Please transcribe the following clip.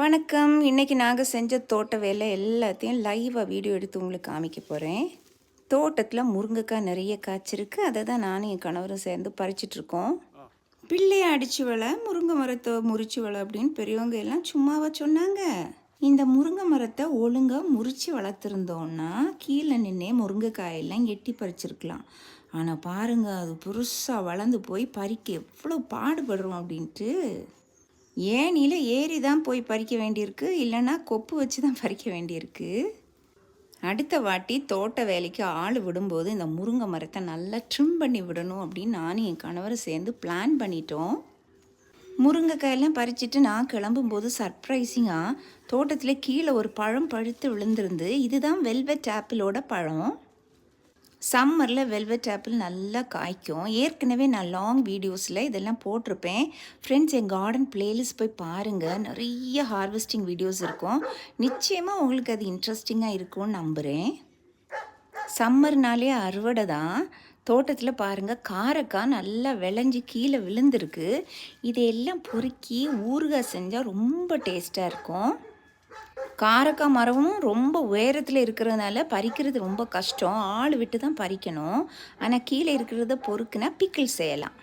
வணக்கம். இன்றைக்கி நாங்கள் செஞ்ச தோட்ட வேலை எல்லாத்தையும் லைவாக வீடியோ எடுத்து உங்களுக்கு காமிக்க போகிறேன் தோட்டத்தில் முருங்கைக்காய் நிறைய காய்ச்சிருக்கு. அதை தான் நானும் என் கணவரும் சேர்ந்து பறிச்சிட்ருக்கோம் பிள்ளையை அடிச்சு வள முருங்கை மரத்தை முறிச்சு வள அப்படின்னு பெரியவங்க எல்லாம் சும்மாவா சொன்னாங்க. இந்த முருங்கை மரத்தை ஒழுங்காக முறிச்சு வளர்த்துருந்தோன்னா கீழே நின்னே முருங்கைக்காயெல்லாம் எட்டி பறிச்சிருக்கலாம். ஆனால் பாருங்க அது புதுசாக வளர்ந்து போய் பறிக்க எவ்வளோ பாடுபடுறோம் அப்படின்ட்டு. ஏனியில் ஏறி தான் போய் பறிக்க வேண்டியிருக்கு? இல்லைன்னா கொப்பு வச்சு தான் பறிக்க வேண்டியிருக்கு? அடுத்த வாட்டி தோட்ட வேலைக்கு ஆள் விடும்போது இந்த முருங்கை மரத்தை நல்லா ட்ரிம் பண்ணி விடணும் அப்படின்னு நானும் என் கணவரை சேர்ந்து பிளான் பண்ணிட்டோம். முருங்கைக்காயெல்லாம் பறிச்சுட்டு நான் கிளம்பும்போது சர்ப்ரைஸிங்காக தோட்டத்தில் கீழே ஒரு பழம் பழுத்து விழுந்திருந்து இதுதான் வெல்வெட் ஆப்பிளோட பழம். சம்மரில் வெல்வெட் ஆப்பிள் நல்லா காய்க்கும். ஏற்கனவே நான் லாங் வீடியோஸில் இதெல்லாம் போட்டிருப்பேன். ஃப்ரெண்ட்ஸ் என் கார்டன் பிளேலிஸ்ட் போய் பாருங்கள் நிறைய ஹார்வெஸ்டிங் வீடியோஸ் இருக்கும். நிச்சயமாக உங்களுக்கு அது இன்ட்ரெஸ்டிங்காக இருக்கும்னு நம்புகிறேன் சம்மர்னாலே அறுவடை தான். தோட்டத்தில் பாருங்கள் காரக்காய் நல்லா விளைஞ்சி கீழே விழுந்திருக்கு. இதையெல்லாம் பொறுக்கி ஊறுகாய் செஞ்சால் ரொம்ப டேஸ்ட்டாக இருக்கும். காரக்காய் மரமும் ரொம்ப உயரத்தில் இருக்கிறதுனால பறிக்கிறது ரொம்ப கஷ்டம். ஆள் விட்டு தான் பறிக்கணும். ஆனால் கீழே இருக்கிறத பொறுக்குனா பிக்கிள் செய்யலாம்.